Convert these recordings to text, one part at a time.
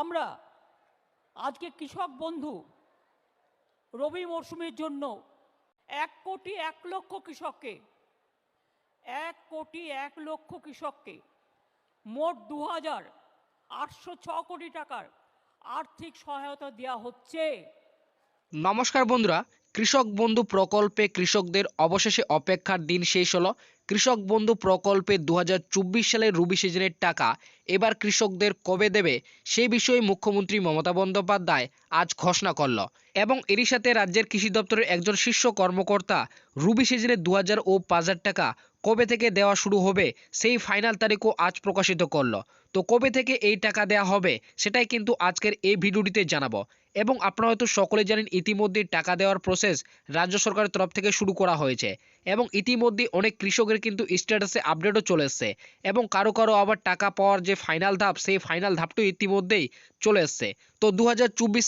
আমরা আজকে কৃষক বন্ধু রবি মরশুমের জন্য এক কোটি এক লক্ষ কৃষককে, এক কোটি এক লক্ষ কৃষককে মোট দু হাজার আটশো ছ কোটি টাকার আর্থিক সহায়তা দেওয়া হচ্ছে। নমস্কার বন্ধুরা কৃষক বন্ধু প্রকল্পে কৃষকদের অবশেষে অপেক্ষার দিন শেষ হলো। কৃষক বন্ধু প্রকল্পে দু হাজার চব্বিশ সালের রবি সিজনের টাকা এবার কৃষকদের কবে দেবে, সে বিষয়ে মুখ্যমন্ত্রী মমতা বন্দ্যোপাধ্যায় আজ ঘোষণা করল। এবং এরই সাথে রাজ্যের কৃষি দপ্তরের একজন শীর্ষ কর্মকর্তা রবি সিজনে দু হাজার ও পাঁচ হাজার টাকা কবে থেকে দেওয়া শুরু হবে, সেই ফাইনাল তারিখও আজ প্রকাশিত করল। তো কবে থেকে এই টাকা দেওয়া হবে, সেটাই কিন্তু আজকের এই ভিডিওটিতে জানাব। এবং আপনারা হয়তো সকলে জানেন ইতিমধ্যে টাকা দেওয়ার প্রসেস রাজ্য সরকারের তরফ থেকে শুরু করা হয়েছে। এবং ইতিমধ্যে অনেক কৃষকের কিন্তু স্ট্যাটাসে আপডেটও চলে এসছে। এবং কারও কারও আবার টাকা পাওয়ার যে ফাইনাল ধাপ, সেই ফাইনাল ধাপটি ইতিমধ্যেই চলে এসছে। তো দু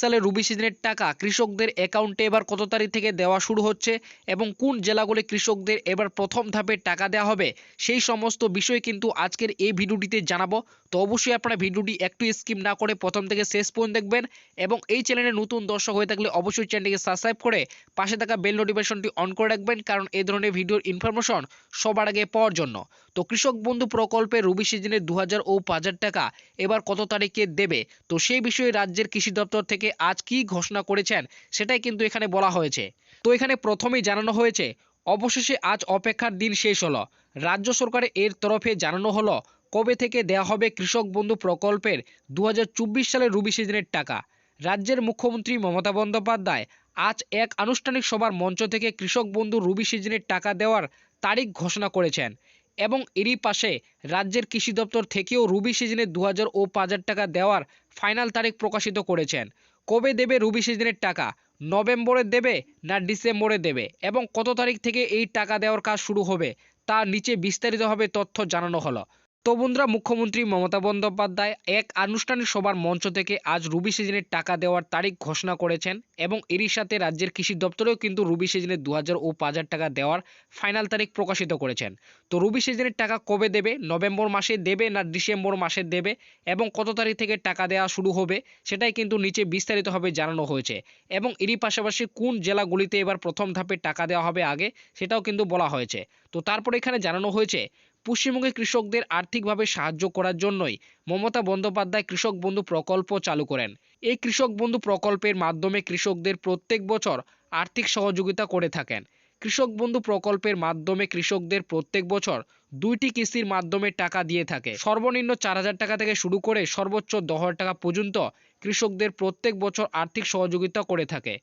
সালে রবি সিজনের টাকা কৃষকদের অ্যাকাউন্টে এবার কত তারিখ থেকে দেওয়া শুরু হচ্ছে এবং কোন জেলাগুলি কৃষকদের এবার প্রথম ধাপে টাকা দেওয়া হবে, সেই সমস্ত বিষয় কিন্তু আজকের এই ভিডিওটিতে জানাব। তো অবশ্যই আপনারা ভিডিওটি একটু স্কিপ না করে প্রথম থেকে শেষ পর্যন্ত দেখবেন এবং এই চ্যানেলে নতুন দর্শক হয়ে থাকলে অবশ্যই চ্যানেলটিকে সাবস্ক্রাইব করে পাশে থাকা বেল নোটিফিকেশনটি অন করে রাখবেন, কারণ এই ধরনের ভিডিওর ইনফরমেশন সবার আগে পাওয়ার জন্য। তো কৃষক বন্ধু প্রকল্পে রবি সিজনে দু হাজার ও পাঁচ হাজার টাকা এবার কত তারিখে দেবে? তো সেই বিষয়ে রাজ্যের কৃষি দপ্তর থেকে আজ কি ঘোষণা করেছেন সেটাই কিন্তু এখানে বলা হয়েছে। তো এখানে প্রথমেই জানানো হয়েছে, অবশেষে আজ অপেক্ষার দিন শেষ হলো। রাজ্য সরকারের এর তরফে জানানো হলো, কবে থেকে দেয়া হবে কৃষক বন্ধু প্রকল্পের দু হাজার চব্বিশ সালের রবি সিজনের টাকা? রাজ্যের মুখ্যমন্ত্রী মমতা বন্দ্যোপাধ্যায় আজ এক আনুষ্ঠানিক সভার মঞ্চ থেকে কৃষক বন্ধু রবি সিজনের টাকা দেওয়ার তারিখ ঘোষণা করেছেন এবং এরই পাশে রাজ্যের কৃষি দপ্তর থেকেও রবি সিজনে দু হাজার ও পাঁচ হাজার টাকা দেওয়ার ফাইনাল তারিখ প্রকাশিত করেছেন। কবে দেবে রবি সিজনের টাকা? নভেম্বরে দেবে না ডিসেম্বরে দেবে? এবং কত তারিখ থেকে এই টাকা দেওয়ার কাজ শুরু হবে? তা নিচে বিস্তারিতভাবে তথ্য জানানো হলো। তো মুখ্যমন্ত্রী মমতা বন্দ্যোপাধ্যায় এক আনুষ্ঠানিক সভার মঞ্চ থেকে আজ রবি সিজনের টাকা দেওয়ার তারিখ ঘোষণা করেছেন এবং এরই সাথে রাজ্যের কৃষি দপ্তরেও কিন্তু রবি সিজনে দু হাজার ও পাঁচ হাজার টাকা দেওয়ার ফাইনাল তারিখ প্রকাশিত করেছেন। তো রবি সিজনের টাকা কবে দেবে? নভেম্বর মাসে দেবে না ডিসেম্বর মাসে দেবে? এবং কত তারিখ থেকে টাকা দেওয়া শুরু হবে? সেটাই কিন্তু নিচে বিস্তারিতভাবে জানানো হয়েছে। এবং এরই পাশাপাশি কোন জেলাগুলিতে এবার প্রথম ধাপে টাকা দেওয়া হবে আগে? সেটাও কিন্তু বলা হয়েছে। তো তারপর এখানে জানানো হয়েছে পশ্চিমবঙ্গের কৃষকদের আর্থিকভাবে সাহায্য করার জন্যই মমতা বন্দ্যোপাধ্যায় কৃষক বন্ধু প্রকল্প চালু করেন। এই কৃষক বন্ধু প্রকল্পের মাধ্যমে কৃষকদের প্রত্যেক বছর আর্থিক সহযোগিতা করে থাকেন। কৃষক বন্ধু প্রকল্পের মাধ্যমে কৃষকদের প্রত্যেক বছর দুইটি কিস্তির মাধ্যমে টাকা দিয়ে থাকে। সর্বনিম্ন চার হাজার টাকা থেকে শুরু করে সর্বোচ্চ দশ টাকা পর্যন্ত কৃষকদের প্রত্যেক বছর আর্থিক সহযোগিতা করে থাকে।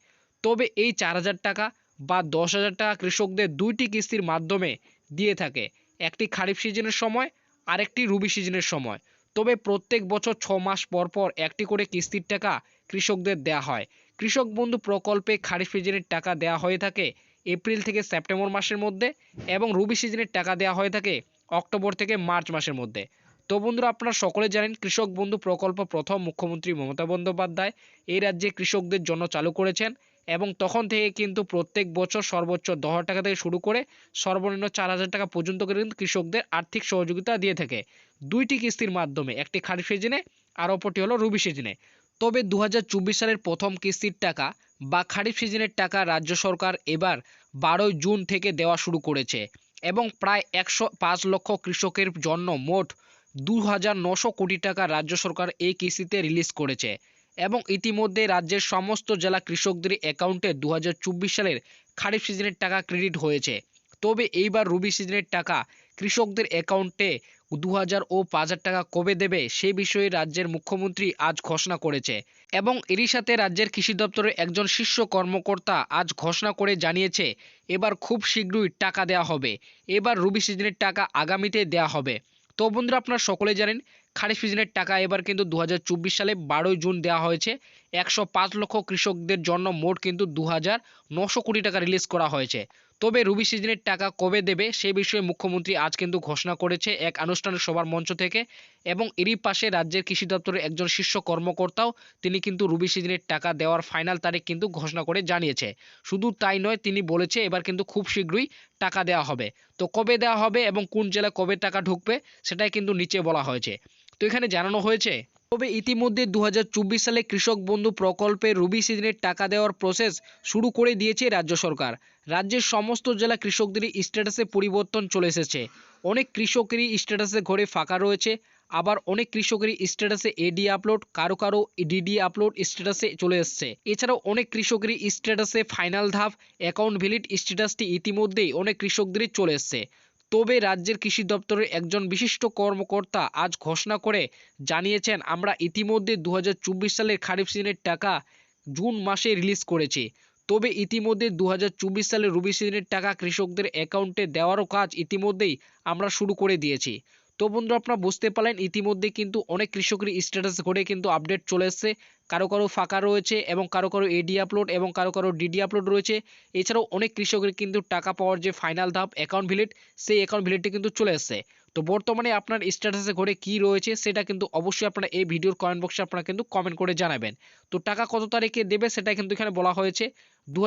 তবে এই চার হাজার টাকা বা দশ হাজার টাকা কৃষকদের দুইটি কিস্তির মাধ্যমে দিয়ে থাকে। একটি খারিফ সিজনের সময়, আরেকটি রবি সিজনের সময়। তবে প্রত্যেক বছর ছ মাস পর পর একটি করে কিস্তির টাকা কৃষকদের দেয়া হয়। কৃষক বন্ধু প্রকল্পে খারিফ সিজনের টাকা দেয়া হয়ে থাকে এপ্রিল থেকে সেপ্টেম্বর মাসের মধ্যে এবং রবি সিজনের টাকা দেওয়া হয়ে থাকে অক্টোবর থেকে মার্চ মাসের মধ্যে। তো বন্ধুরা, আপনারা সকলে জানেন কৃষক বন্ধু প্রকল্প প্রথম মুখ্যমন্ত্রী মমতা বন্দ্যোপাধ্যায় এই রাজ্যে কৃষকদের জন্য চালু করেছেন। এবং তখন থেকে কিন্তু প্রত্যেক বছর সর্বোচ্চ দশ হাজার টাকা থেকে শুরু করে সর্বনিম্ন চার হাজার টাকা পর্যন্ত কিন্তু কৃষকদের আর্থিক সহযোগিতা দিয়ে থাকে। দুইটি কিস্তির মাধ্যমে, একটি খারিফ সিজনে আর অপরটি হলো রবি সিজনে। তবে দু হাজার চব্বিশ সালের প্রথম কিস্তির টাকা বা খারিফ সিজনের টাকা রাজ্য সরকার এবার বারোই জুন থেকে দেওয়া শুরু করেছে এবং প্রায় একশো পাঁচ লক্ষ কৃষকের জন্য মোট দু কোটি টাকা রাজ্য সরকার এই কিস্তিতে রিলিজ করেছে। এবং ইতিমধ্যে রাজ্যের সমস্ত জেলা কৃষকদের অ্যাকাউন্টে দুহাজার চব্বিশ সালের খারিফ সিজনের টাকা ক্রেডিট হয়েছে। তবে এইবার রবি সিজনের টাকা কৃষকদের অ্যাকাউন্টে দু হাজার ও পাঁচ হাজার টাকা কবে দেবে সে বিষয়ে রাজ্যের মুখ্যমন্ত্রী আজ ঘোষণা করেছে। এবং এরই সাথে রাজ্যের কৃষি দপ্তরের একজন শীর্ষ কর্মকর্তা আজ ঘোষণা করে জানিয়েছে, এবার খুব শীঘ্রই টাকা দেওয়া হবে। এবার রবি সিজনের টাকা আগামীতে দেয়া হবে। তো বন্ধুরা, আপনারা সকলে জানেন খারিফ সিজনের টাকা এবার কিন্তু দু হাজার চব্বিশ সালে বারোই জুন দেওয়া হয়েছে। একশো পাঁচ লক্ষ কৃষকদের জন্য মোট কিন্তু দু কোটি টাকা রিলিজ করা হয়েছে। তবে রবি সিজনের টাকা কবে দেবে সেই বিষয়ে মুখ্যমন্ত্রী আজ কিন্তু ঘোষণা করেছে এক আনুষ্ঠানিক সভার মঞ্চ থেকে এবং এরই পাশে রাজ্যের কৃষি দপ্তরের একজন শীর্ষ কর্মকর্তাও তিনি কিন্তু রবি সিজনের টাকা দেওয়ার ফাইনাল তারিখ কিন্তু ঘোষণা করে জানিয়েছে। শুধু তাই নয়, তিনি বলেছে এবার কিন্তু খুব শীঘ্রই টাকা দেওয়া হবে। তো কবে দেওয়া হবে এবং কোন জেলায় কবে টাকা ঢুকবে সেটাই কিন্তু নিচে বলা হয়েছে। তো এখানে জানানো হয়েছে। তবে ইতিমধ্যে দু সালে কৃষক বন্ধু প্রকল্পে রবি সিজনের টাকা দেওয়ার প্রসেস শুরু করে দিয়েছে রাজ্য সরকার। রাজ্যের সমস্ত জেলা কৃষকদেরই স্ট্যাটাসে পরিবর্তন চলে এসেছে। অনেক কৃষকেরই স্ট্যাটাসে ঘরে ফাঁকা রয়েছে, আবার অনেক কৃষকেরই স্ট্যাটাসে এডি আপলোড কারও কারও ডিডি আপলোড স্ট্যাটাসে চলে এসছে। এছাড়াও অনেক কৃষকেরই স্ট্যাটাসে ফাইনাল ধাপ অ্যাকাউন্ট ভ্যালিড স্ট্যাটাসটি ইতিমধ্যেই অনেক কৃষকদেরই চলে এসছে। তবে রাজ্যের কৃষি দপ্তরের একজন বিশিষ্ট কর্মকর্তা আজ ঘোষণা করে জানিয়েছেন, আমরা ইতিমধ্যে দু হাজার চব্বিশ সালের খারিফ সিজনের টাকা জুন মাসে রিলিজ করেছি। তবে ইতিমধ্যে দু সালের রবি সিজনের টাকা কৃষকদের অ্যাকাউন্টে দেওয়ারও কাজ ইতিমধ্যেই আমরা শুরু করে দিয়েছি। তো বন্ধুরা আপনারা বুঝতে পারলেন, ইতিমধ্যে কিন্তু অনেক কৃষকের স্ট্যাটাস ঘরে কিন্তু আপডেট চলে এসছে। কারও কারও ফাঁকা রয়েছে এবং কারও কারও এডি আপলোড এবং কারও কারও ডিডি আপলোড রয়েছে। এছাড়াও অনেক কৃষকের কিন্তু টাকা পাওয়ার যে ফাইনাল ধাপ অ্যাকাউন্ট ভিলিট সেই অ্যাকাউন্ট ভিলিটটি কিন্তু চলে এসছে। তো বর্তমানে আপনার স্ট্যাটাসে ঘরে কি রয়েছে, সেটা কিন্তু অবশ্যই আপনারা এই ভিডিওর কমেন্ট বক্সে আপনারা কিন্তু কমেন্ট করে জানাবেন। তো টাকা কত তারিখে দেবে, সেটা কিন্তু এখানে বলা হয়েছে। দু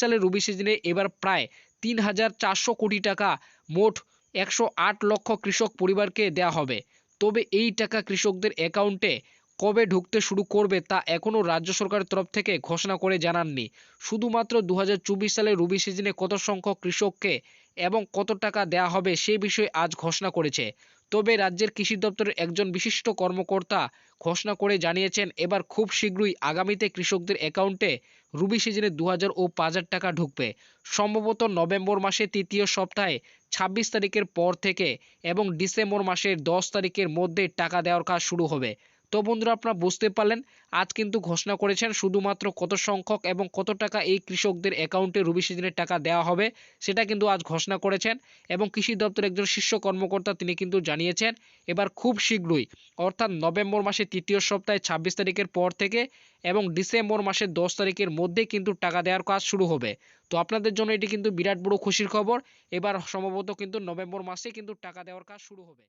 সালের রবি সিজনে এবার প্রায় তিন হাজার চারশো কোটি টাকা মোট একশো আট লক্ষ কৃষক পরিবারকে দেয়া হবে। তবে এই টাকা কৃষকদের অ্যাকাউন্টে কবে ঢুকতে শুরু করবে তা এখনও রাজ্য সরকারের তরফ থেকে ঘোষণা করে জানাননি। শুধুমাত্র দু হাজার চব্বিশ সালে রবি সিজনে কত সংখ্যক কৃষককে এবং কত টাকা দেয়া হবে সে বিষয়ে আজ ঘোষণা করেছে। তবে রাজ্যের কৃষি দপ্তরের একজন বিশিষ্ট কর্মকর্তা ঘোষণা করে জানিয়েছেন, এবার খুব শীঘ্রই আগামীতে কৃষকদের অ্যাকাউন্টে রবি সিজনে দু হাজার ও পাঁচ হাজার টাকা ঢুকবে। সম্ভবত নভেম্বর মাসে তৃতীয় সপ্তাহে, ছাব্বিশ তারিখের পর থেকে এবং ডিসেম্বর মাসের দশ তারিখের মধ্যে টাকা দেওয়ার কাজ শুরু হবে। তো বন্ধুরা আপনারা বুঝতে পারলেন, আজ কিন্তু ঘোষণা করেছেন শুধুমাত্র কত সংখ্যক এবং কত টাকা এই কৃষকদের অ্যাকাউন্টে রবি সিজনের টাকা দেওয়া হবে, সেটা কিন্তু আজ ঘোষণা করেছেন এবং কৃষি দপ্তরের একজন শীর্ষ কর্মকর্তা তিনি কিন্তু জানিয়েছেন, এবার খুব শীঘ্রই, অর্থাৎ নভেম্বর মাসের তৃতীয় সপ্তাহে ছাব্বিশ তারিখের পর থেকে এবং ডিসেম্বর মাসের দশ তারিখের মধ্যে কিন্তু টাকা দেওয়ার কাজ শুরু হবে। তো আপনাদের জন্য এটি কিন্তু বিরাট বড় খুশির খবর, এবার সম্ভবত কিন্তু নভেম্বর মাসে কিন্তু টাকা দেওয়ার কাজ শুরু হবে।